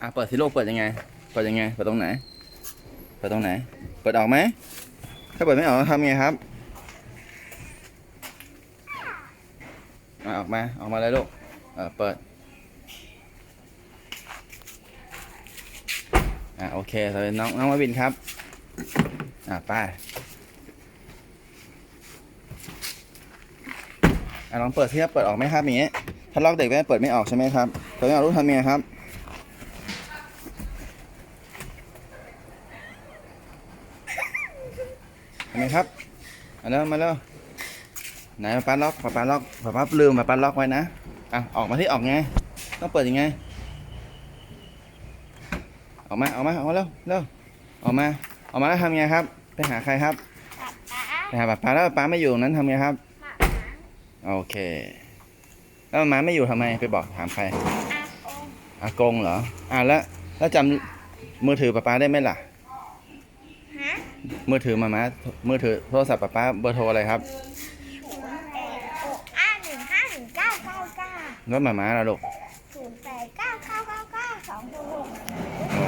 อะเปิดสิโลกเปิดยังไง เปิดยังไง เปิดตรงไหน เปิดตรงไหน เปิดออกไหม ถ้าเปิดไม่ออกทำไงครับอะออกมา ออกมาเลยลูกเออเปิด อะโอเคต่อไปน้องน้องมาวินครับ อะไปอะลองเปิดสิครับเปิดออกไหมครับอย่างเงี้ยถ้าล็อกเด็กไว้เปิดไม่ออกใช่ไหมครับเปิดไม่ออกลูกทำยังไงครับ ทำไงครับมาแล้วมาแล้วไหนป้าป้าล็อกป้าป้าล็อกป้าป้าลืมป้าป้าล็อกไว้นะอะออกมาที่ออกไง ต้องเปิดยังไง ออกมาออกมาออกมาเร็วเร็วออกมาออกมาแล้วทำไงครับ ไปหาใครครับป๊าป๊าไปหาป้าป้าแล้วป้าไม่อยู่ตรงนั้นทำไงครับป๊าโอเค แล้วมาไม่อยู่ทำไมไปบอกถามใครอาโองอากงเหรออ่าแล้วแล้วจำมือถือป้าป้าได้ไหมล่ะฮะ มือถือมามามือถือโทรศัพท์ป้าป้าเบอร์โทรอะไรครับแปดหกอ้าหนึ่งห้าหนึ่งเก้าเก้าเก้าแล้วมามาล่ะลูกศูนย์แปดเก้าเก้าเก้าเก้าสองหกหกอเค